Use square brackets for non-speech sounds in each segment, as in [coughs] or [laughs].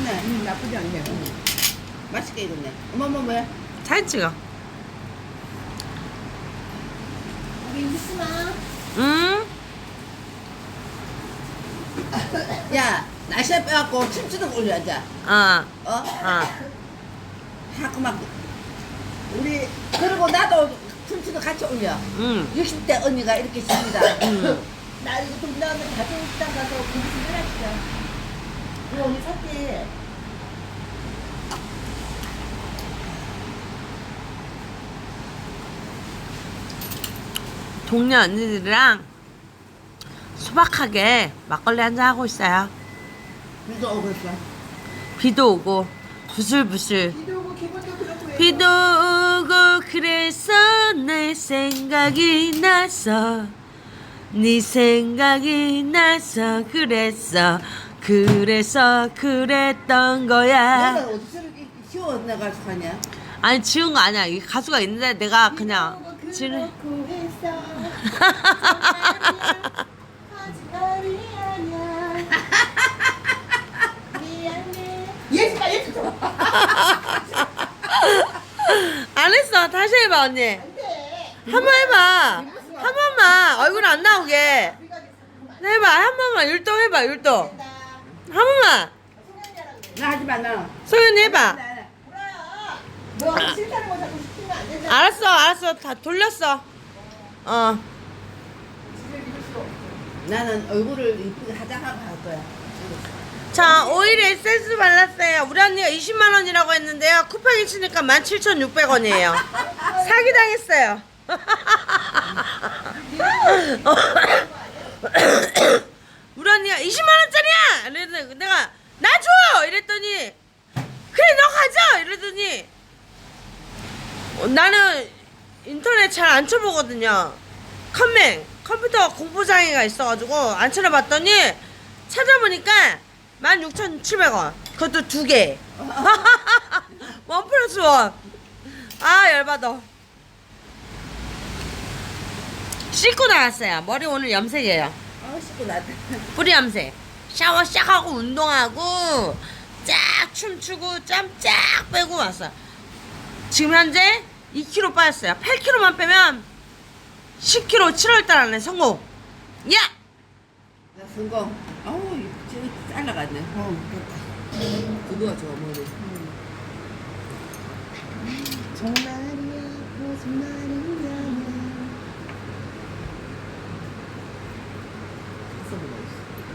괜찮네. 음, 나쁘지 않네. 맛있게 익었네. 어머머 뭐야? 사진 찍어. 우리 미스마. 응? 야 날씨에 빼갖고 춤추는 거 올려야자. 어, 어? 어. 하고 막 우리 그리고 나도 춤추도 같이 올려. 응. 60대 언니가 이렇게 씁니다. 나 이거 동남아 가족 식당 가서 고기 좀 해놨어. 이거 우리 샀지. 동네 언니들이랑 소박하게 막걸리 한잔 하고 있어요. 그래서 오고 있어. 비도 오고 부슬부슬. 비도 오고 기분도 그렇고. 비도 오고 그래서 내 생각이 나서 네 생각이 나서 그랬어 그래서 그랬던 내가 거야 어디서 이렇게? 아니 지운 거 아니야 이 가수가 있는데 내가 그냥 지 지를 그렇고 했어. 거짓말이 아니야. 미안해. 예지마 예지 안 했어 다시 해봐 언니. 한 번 해봐 한 번만 얼굴 안 나오게 해봐 한 번만 율동 해봐 율동 한 번만 나 하지 마 나. 소연이 해봐 너 싫다는 거 자꾸 시키면 안 된다. 알았어 알았어 다 돌렸어 어 나는 얼굴을 이쁘게 화장하고 할 거야. 자, 오일 에센스 발랐어요. 우리 언니가 20만 원이라고 했는데요. 쿠팡이 치니까 17,600원이에요. 사기 당했어요. [laughs] 우리 언니가 20만 원짜리야. 이랬더니 내가 나 줘. 이랬더니 그래 너 가져. 이러더니 어, 나는 인터넷 잘안 쳐보거든요. 컴맹 컴퓨터 공포 장애가 있어가지고 안 찾아봤더니 찾아보니까 16,700원. 그것도 두 개. [laughs] 원 플러스 원 아 열받아. 씻고 나왔어요. 머리 오늘 염색이에요. 어 씻고 나. 뿌리 염색. 샤워 싹 하고 운동하고 쫙 춤추고 짬 쫙 빼고 왔어요. 지금 현재 2kg 빠졌어요 8kg만 빼면 10kg 7월달 안에 성공 야! 나 성공. 어우 지금 잘라갔네. 어 됐다. 그거가 좋아 머리. 정말이야 거짓말이야.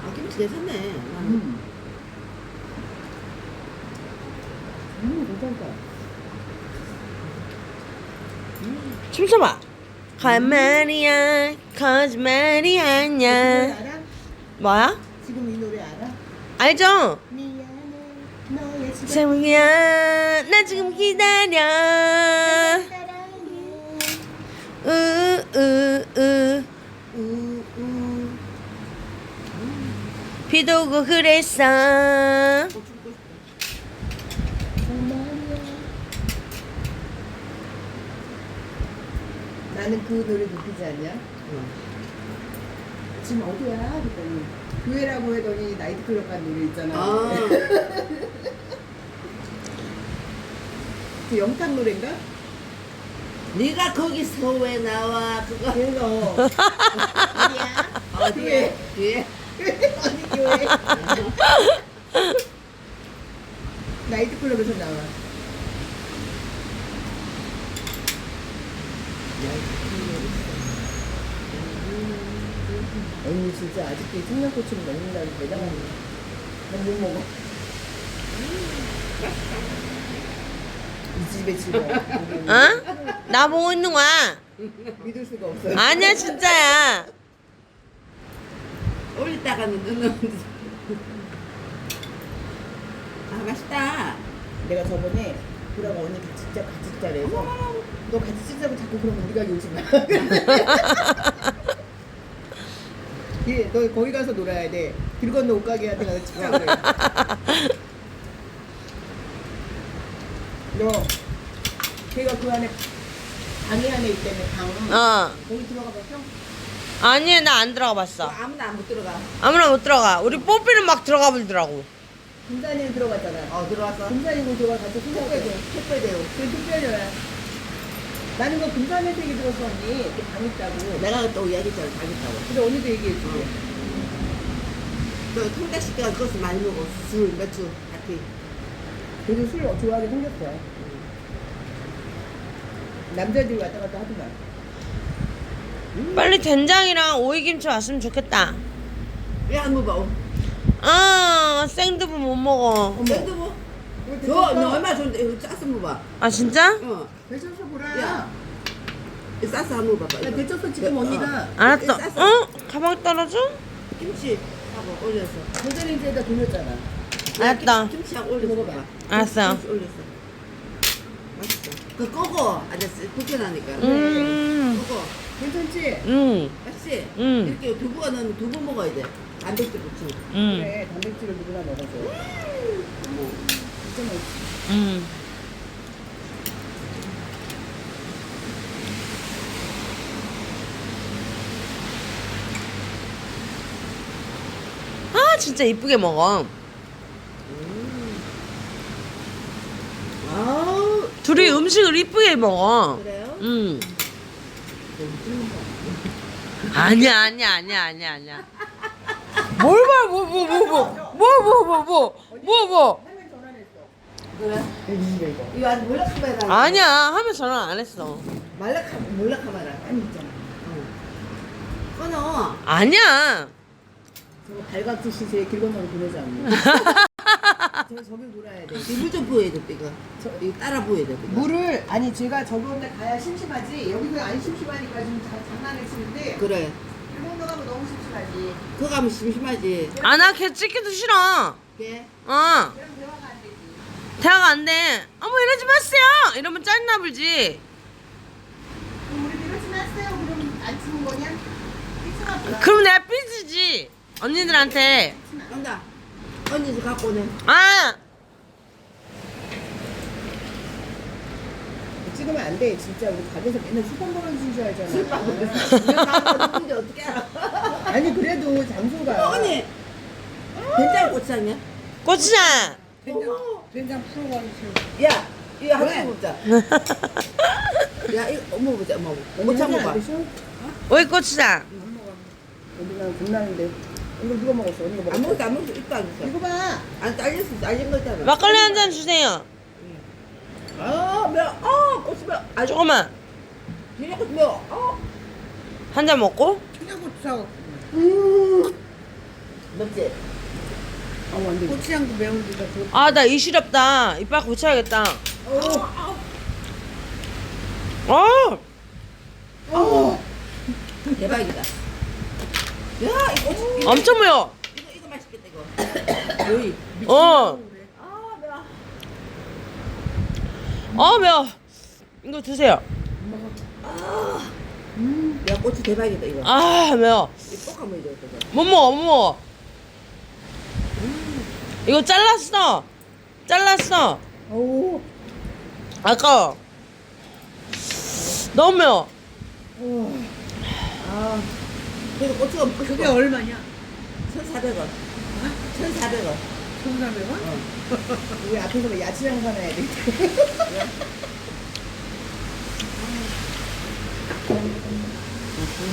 아 김치 괜찮네. 나는. 음. 음 괜찮다. 춤춰봐 거짓말이야 거짓말이 아니야 알아? 뭐야? 지금 이 노래 알아? 알죠? 미안해 너의 시간 세무야 나 지금 기다려 사랑해 우우 비도 오고 그랬어 정말이야 나는 그 노래 느끼지 않냐? 지금 어디야? 그랬더니 교회라고 하더니 나이트클럽 간 노래 있잖아 아. 그 영탁 노래인가? 네가 거기서 왜 나와 그거. 그래서 [laughs] 어디야? 어디에? 뒤에. 어디 교회? [laughs] 나이트클럽에서 나와 언니 진짜 아직도 이 청양고추를 먹는다는 게 대단하네 난못 먹어. 이 집에 집어? 어? 나 보고 있는 거야. 믿을 수가 없어요 아니야 진짜야. 올리다가는 눈은. 아 맛있다. 내가 저번에 그랑 언니 진짜 같이 짜래서 너 같이 찍자고 자꾸 그러면 우리가 요즘 [laughs] 예, 너 거기 가서 놀아야 돼. 길 건너 옷가게한테 가서 찍자고 그래. 너 걔가 그 안에 방에 안에 있다며 방. 어 거기 들어가 봤어? 아니 나 안 들어가 봤어 아무나 안 못 들어가. 아무나 못 들어가 우리 뽀삐는 막 들어가 불더라고 금산이 들어갔잖아. 어 택배 생각해. 대 택배 대우. 그 특별해. 나는 그 금산 혜택이 들었어 언니. 그방 있다고. 내가 또 이야기했잖아 자겠다고. 근데 언니도 얘기해주고. 그 통닭식 때가 그것을 많이 먹어. 술 맥주 같이. 그래도 술 좋아하게 생겼어. 남자들이 왔다 갔다 하더만. 빨리 된장이랑 오이김치 왔으면 좋겠다. 왜 안 먹어? 아 생두부 못 먹어. 샌드 뭐? 저너 얼마 좋은데 이거 싸서 먹어봐. 아 진짜? 어. 대쳐서 보라. 야. 이거 싸서 한번 먹어봐. 이거. 대쳐서 지금 그, 언니가 알았다. 싸서 어? 가방 떨어져? 김치 하고 올려서. 전자레인지에다 돌렸잖아. 알았다. 김치하고 올려서 먹어봐. 알았어. 김치 올렸어. 맛있어. 그 꺼고 아저씨 불편하니까. 음. 꺼고. 괜찮지? 음. 맛있지? 음. 이렇게 두부가 넣으면 두부 먹어야 돼. 단백질 보충. 음. 그래 단백질을 누구나 먹어줘. 진짜 맛있어. 음. 아 진짜 이쁘게 먹어. 아우. 둘이 음식을 이쁘게 먹어. 그래요? 음. 아니야 아니야 아니야 아니야 아니야. 뭘 봐 뭐 뭐 뭐 뭐 뭐 뭐 뭐뭐 할머니 전화했어. 그래? 이거 이거. 이거 아직 몰라 카메라. 아니야 하면 전화 안 했어. 말라 카 몰라 카메라. 아니 있잖아. 끊어. 아니야. 저거 발각듯이 제 길건너로 보내자 언니. 저 저기 놀아야 돼. 물좀 부어야 돼 이거. 저- 이거 따라 부어야 돼. 이거. 물을 아니 제가 저번에 가야 심심하지 여기서 안 심심하니까 지금 자, 장난을 치는데 그래. 일본도 가면 너무 심심하지. 그거 가면 심심하지. 아 나 걔 찍기도 싫어. 걔. 어. 그럼 대화가 안 되지. 대화가 안 돼. 어머 이러지 마세요. 이러면 짜증나 불지. 그럼 우리 이러지 마세요. 그럼 안 치는 거냐? 삐쳐가? 그럼 내가 삐지지. 언니들한테. 간다. 언니도 갖고 오네. 아. 찍으면 안 돼. 진짜 우리 가게에서 맨날 술빵 벌어주는 줄 알잖아. 누군지 어떻게 알아? [laughs] 아니 그래도 장소가. 언니. 된장 고추장이야? 고추장. 된장 된장 풀어가지고. 야, 이거 왜? 한번 먹자. [laughs] 야, 이거 엄마 보자, 엄마. 고추장 먹어봐. 오이 고추장. 우리랑 겁나는데. 이거 누가 먹었어? 언니가 먹었어? 안 먹었어, 안 먹었어. 입도 안 줬어. 이거 봐. 안 잘렸어, 잘린 거잖아. 막걸리 한 잔 주세요. 아, 매워. 아, 고추 매워. 아, 조금만. 그냥 고추 매워. 아. 한 잔 먹고. 청양고추하고. 음. 맵지? 아 완전. 고추장도 매운 데다 그. 아 나 이 시렵다. 이빨 고쳐야겠다. 어. 어. 어. 대박이다. 야, 이거 이거, 엄청 매워. 이거, 이거 맛있겠다, 이거. [coughs] 요이. 어. 아, 매워. 어 매워. 이거 드세요. 야, 고추 대박이다, 이거. 아 매워. 이거 꼭 한번 돼. 못 먹어 못 먹어. 이거 잘랐어. 잘랐어. 어우. 아까워. 너무 매워. 아, 그래도 고추가 먹고 그게 싶어. 얼마냐? 1,400원. 1,400원. 1,400원? 우리 앞에서 야채 장 사놔야 돼.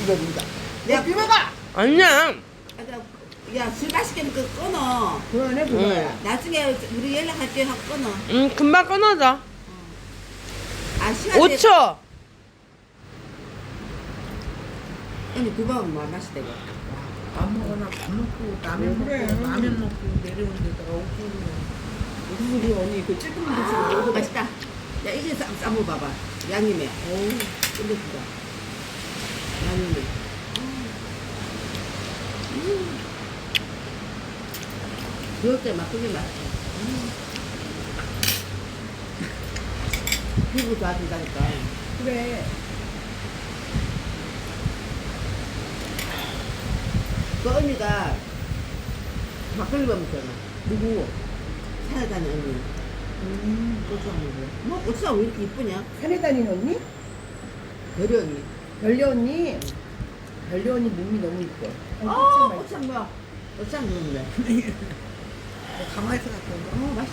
이거 민다. 야, 비먹아! 아니야. 야, 술 맛있게 먹고 끊어. 그만해 그거야. 나중에 우리 연락할게 하고 끊어. 음 금방 끊어져. 아, 시간 5초. 언니, 그 밥은 뭐 맛있다, 이거. 밥 먹거나 밥 먹고 라면 그래. 먹고 라면 먹고 내려온 데다가 옥수수 무슨 소리 언니 그 찔끔 아, 드시고 먹어봐. 맛있다. 야, 이게 쌈, 쌈무 봐봐. 양념에. 어우, 끝내준다. 양념에. 음. 그럴 때 막걸리 맛있어. 음. 피부 좋아진다니까. 그래. 그 언니가 막걸리 먹었잖아. 누구? 산에 다니는 언니. 음. 고추장 먹어. 뭐, 고추장 왜 이렇게 이쁘냐? 산에 다니는 언니? 별이 언니. 별려 언니. 별려 언니 몸이 너무 이뻐. 어, 고추장 뭐야? 고추장 먹는데. 가만히 있어 갖고 어 맛있